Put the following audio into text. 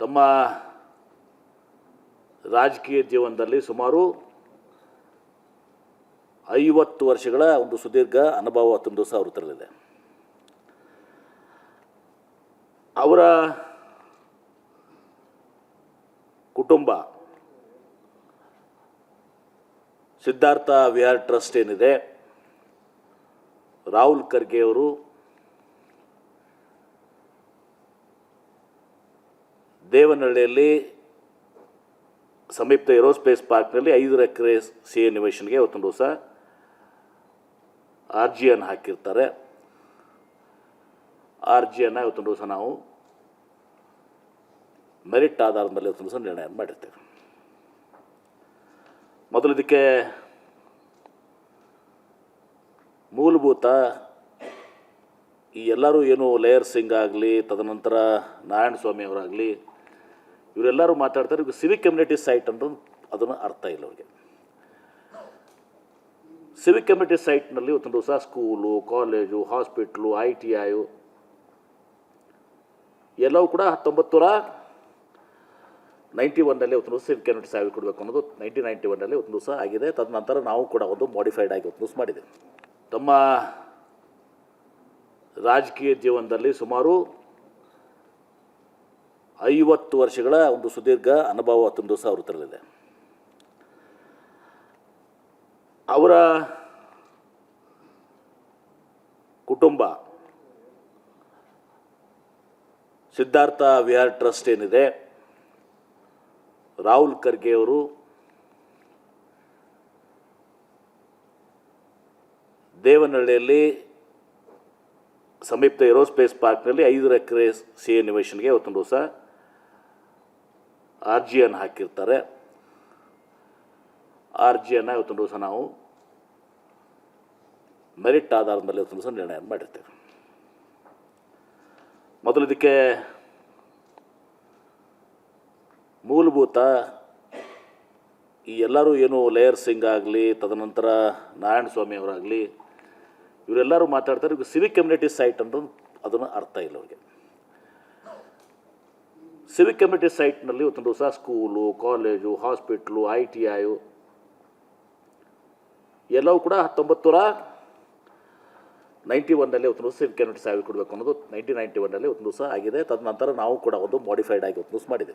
ತಮ್ಮ ರಾಜಕೀಯ ಜೀವನದಲ್ಲಿ ಸುಮಾರು ಐವತ್ತು ವರ್ಷಗಳ ಒಂದು ಸುದೀರ್ಘ ಅನುಭವ ತುಂಬ ದಿವಸ ಅವ್ರ ಹತ್ರಲ್ಲಿದೆ ಅವರ ಕುಟುಂಬ ಸಿದ್ಧಾರ್ಥ ವಿಹಾರ್ ಟ್ರಸ್ಟ್ ಏನಿದೆ, ರಾಹುಲ್ ಖರ್ಗೆ ದೇವನಹಳ್ಳಿಯಲ್ಲಿ ಸಮೀಪ ಏರೋಸ್ಪೇಸ್ ಪಾರ್ಕ್ನಲ್ಲಿ ಐದು ಎಕರೆ ಸಿ ಎ ನಿವೇಶನ್ಗೆ ಇವತ್ತೊಂದು ದಿವಸ ಅರ್ಜಿಯನ್ನು ಹಾಕಿರ್ತಾರೆ. ಆ ಅರ್ಜಿಯನ್ನು ಇವತ್ತೊಂದು ದಿವಸ ನಾವು ಮೆರಿಟ್ ಆಧಾರದ ಮೇಲೆ ಇವತ್ತೊಂದು ದಿವಸ ನಿರ್ಣಯ ಮಾಡಿರ್ತೇವೆ. ಮೊದಲು ಇದಕ್ಕೆ ಮೂಲಭೂತ ಈ ಎಲ್ಲರೂ ಏನು ಲೇಯರ್ ಸಿಂಗ್ ಆಗಲಿ ತದನಂತರ ನಾರಾಯಣ ಸ್ವಾಮಿ ಅವರಾಗಲಿ ಇವರೆಲ್ಲರೂ ಮಾತಾಡ್ತಾರೆ ಇವಾಗ ಸಿವಿಕ್ ಕಮ್ಯುನಿಟಿ ಸೈಟ್ ಅಂತ ಅದನ್ನು ಅರ್ಥ ಇಲ್ಲ ಅವ್ರಿಗೆ. ಸಿವಿಕ್ ಕಮ್ಯುನಿಟಿ ಸೈಟ್ನಲ್ಲಿ ಒಂದು ಹೊಸ school college hospital I T I ಎಲ್ಲವೂ ಕೂಡ ಹತ್ತೊಂಬತ್ತು ನೈಂಟಿ ಒನ್ನಲ್ಲಿ ಒಂದು ದಿವಸ ಸಿವಿಕ್ ಕಮ್ಯುನಿಟಿ ಸಾವಿರ ಕೊಡಬೇಕು ಅನ್ನೋದು ನೈನ್ಟೀನ್ ನೈಂಟಿ ಒನ್ನಲ್ಲಿ ಒಂದು ದಿವಸ ಆಗಿದೆ. ತದನಂತರ ನಾವು ಕೂಡ ಒಂದು ಮಾಡಿಫೈಡ್ ಆಗಿ ಒಂದು ದಿವಸ ಮಾಡಿದೆ ತಮ್ಮ ರಾಜಕೀಯ ಜೀವನದಲ್ಲಿ ಸುಮಾರು ಐವತ್ತು ವರ್ಷಗಳ ಒಂದು ಸುದೀರ್ಘ ಅನುಭವ ತುಂಬ ದಿವಸ ಅವ್ರ ಹತ್ರಲ್ಲಿದೆ ಅವರ ಕುಟುಂಬ ಸಿದ್ಧಾರ್ಥ ವಿಹಾರ್ ಟ್ರಸ್ಟ್ ಏನಿದೆ, ರಾಹುಲ್ ಖರ್ಗೆ ಅವರು ದೇವನಹಳ್ಳಿಯಲ್ಲಿ ಸಮೀಪ ಏರೋಸ್ಪೇಸ್ ಪಾರ್ಕ್ನಲ್ಲಿ ಐದು ಎಕರೆ ಸಿ ಇನ್ವೇಷನ್ಗೆ ಇವತ್ತೊಂದು ದಿವಸ ಅರ್ಜಿಯನ್ನು ಹಾಕಿರ್ತಾರೆ. ಆರ್ ಜಿಯನ್ನು ಇವತ್ತೊಂದು ದಿವಸ ನಾವು ಮೆರಿಟ್ ಆಧಾರದ ಮೇಲೆ ಇವತ್ತೊಂದು ದಿವಸ ನಿರ್ಣಯ ಮಾಡಿರ್ತೇವೆ. ಮೊದಲು ಇದಕ್ಕೆ ಮೂಲಭೂತ ಈ ಎಲ್ಲರೂ ಏನು ಲೇಯರ್ ಸಿಂಗ್ ಆಗಲಿ, ತದನಂತರ ನಾರಾಯಣ ಸ್ವಾಮಿ ಅವರಾಗಲಿ, ಇವರೆಲ್ಲರೂ ಮಾತಾಡ್ತಾರೆ. ಇವ್ರಿಗೆ ಸಿವಿಕ್ ಕಮ್ಯುನಿಟಿ ಸೈಟ್ ಅಂತ ಅದನ್ನು ಅರ್ಥ ಇಲ್ಲ ಅವ್ರಿಗೆ. ಸಿವಿಕ್ ಕಮಿಟಿ ಸೈಟ್ನಲ್ಲಿ ಒಂದು ಹೊಸ school college hospital I T I ಎಲ್ಲವೂ ಕೂಡ ಹತ್ತೊಂಬತ್ತು ನೈಂಟಿ ಒನ್ನಲ್ಲಿ ಒಂದು ಸಿವಿಕ್ ಕಮಿಟಿ ಸಾವಿರ ಕೊಡಬೇಕು ಅನ್ನೋದು ನೈನ್ಟೀನ್ ನೈಂಟಿ ಒನ್ನಲ್ಲಿ ಒಂದು ದಿವಸ ಆಗಿದೆ. ತದನಂತರ ನಾವು ಕೂಡ ಒಂದು ಮಾಡಿಫೈಡ್ ಆಗಿ ಒಂದು ಮಾಡಿದೆ.